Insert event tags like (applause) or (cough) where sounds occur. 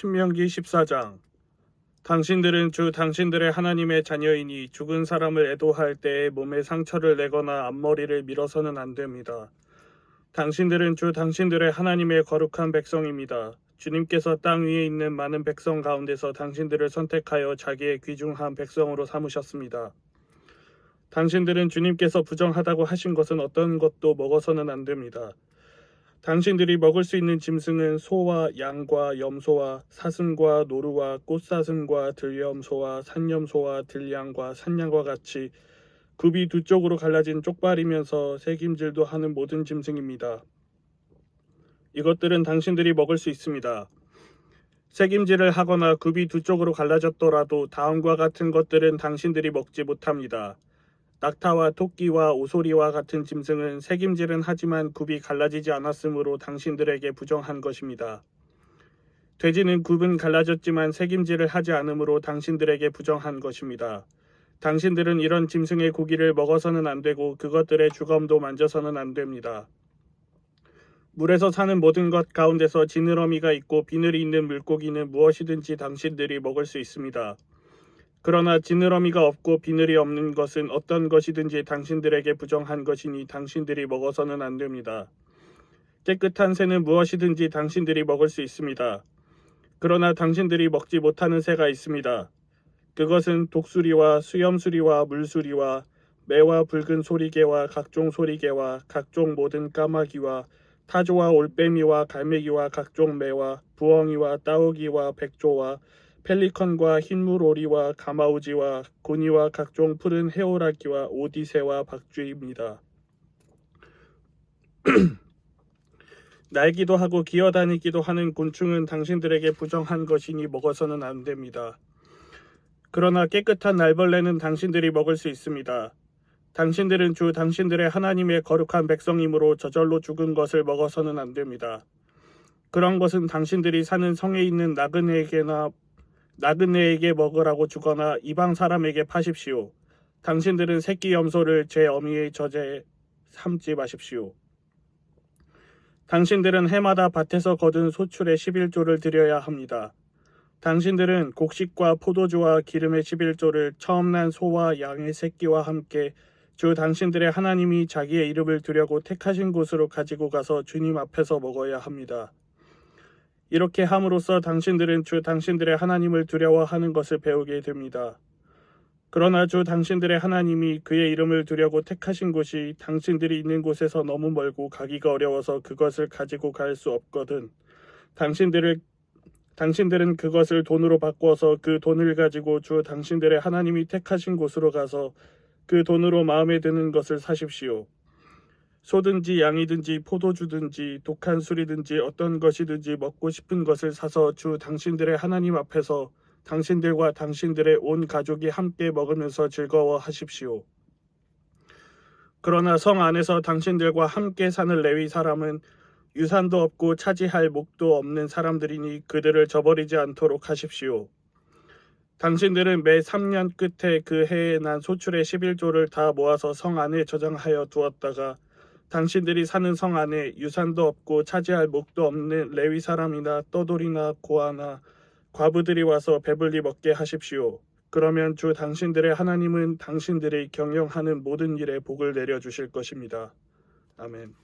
신명기 14장 당신들은 주 당신들의 하나님의 자녀이니 죽은 사람을 애도할 때에 몸에 상처를 내거나 앞머리를 밀어서는 안 됩니다. 당신들은 주 당신들의 하나님의 거룩한 백성입니다. 주님께서 땅 위에 있는 많은 백성 가운데서 당신들을 선택하여 자기의 귀중한 백성으로 삼으셨습니다. 당신들은 주님께서 부정하다고 하신 것은 어떤 것도 먹어서는 안 됩니다. 당신들이 먹을 수 있는 짐승은 소와 양과 염소와 사슴과 노루와 꽃사슴과 들염소와 산염소와 들양과 산양과 같이 굽이 두 쪽으로 갈라진 쪽발이면서 새김질도 하는 모든 짐승입니다. 이것들은 당신들이 먹을 수 있습니다. 새김질을 하거나 굽이 두 쪽으로 갈라졌더라도 다음과 같은 것들은 당신들이 먹지 못합니다. 낙타와 토끼와 오소리와 같은 짐승은 새김질은 하지만 굽이 갈라지지 않았으므로 당신들에게 부정한 것입니다. 돼지는 굽은 갈라졌지만 새김질을 하지 않으므로 당신들에게 부정한 것입니다. 당신들은 이런 짐승의 고기를 먹어서는 안 되고 그것들의 주검도 만져서는 안 됩니다. 물에서 사는 모든 것 가운데서 지느러미가 있고 비늘이 있는 물고기는 무엇이든지 당신들이 먹을 수 있습니다. 그러나 지느러미가 없고 비늘이 없는 것은 어떤 것이든지 당신들에게 부정한 것이니 당신들이 먹어서는 안 됩니다. 깨끗한 새는 무엇이든지 당신들이 먹을 수 있습니다. 그러나 당신들이 먹지 못하는 새가 있습니다. 그것은 독수리와 수염수리와 물수리와 매와 붉은 소리개와 각종 소리개와 각종 모든 까마귀와 타조와 올빼미와 갈매기와 각종 매와 부엉이와 따오기와 백조와 펠리컨과 흰물 오리와 가마우지와 고니와 각종 푸른 해오라기와 오디새와 박쥐입니다. (clears throat) 날기도 하고 기어다니기도 하는 곤충은 당신들에게 부정한 것이니 먹어서는 안 됩니다. 그러나 깨끗한 날벌레는 당신들이 먹을 수 있습니다. 당신들은 주 당신들의 하나님의 거룩한 백성이므로 저절로 죽은 것을 먹어서는 안 됩니다. 그런 것은 당신들이 사는 성에 있는 나그네에게나 나그네에게 먹으라고 주거나 이방 사람에게 파십시오. 당신들은 새끼 염소를 제 어미의 저제 삼지 마십시오. 당신들은 해마다 밭에서 거둔 소출의 11조를 드려야 합니다. 당신들은 곡식과 포도주와 기름의 11조를 처음 난 소와 양의 새끼와 함께 주 당신들의 하나님이 자기의 이름을 두려고 택하신 곳으로 가지고 가서 주님 앞에서 먹어야 합니다. 이렇게 함으로써 당신들은 주 당신들의 하나님을 두려워하는 것을 배우게 됩니다. 그러나 주 당신들의 하나님이 그의 이름을 두려고 택하신 곳이 당신들이 있는 곳에서 너무 멀고 가기가 어려워서 그것을 가지고 갈 수 없거든. 당신들을 당신들은 그것을 돈으로 바꿔서 그 돈을 가지고 주 당신들의 하나님이 택하신 곳으로 가서 그 돈으로 마음에 드는 것을 사십시오. 소든지 양이든지 포도주든지 독한 술이든지 어떤 것이든지 먹고 싶은 것을 사서 주 당신들의 하나님 앞에서 당신들과 당신들의 온 가족이 함께 먹으면서 즐거워하십시오. 그러나 성 안에서 당신들과 함께 사는 레위 사람은 유산도 없고 차지할 목도 없는 사람들이니 그들을 저버리지 않도록 하십시오. 당신들은 매 3년 끝에 그 해에 난 소출의 11조를 다 모아서 성 안에 저장하여 두었다가 당신들이 사는 성 안에 유산도 없고 차지할 목도 없는 레위 사람이나 떠돌이나 고아나 과부들이 와서 배불리 먹게 하십시오. 그러면 주 당신들의 하나님은 당신들이 경영하는 모든 일에 복을 내려 주실 것입니다. 아멘.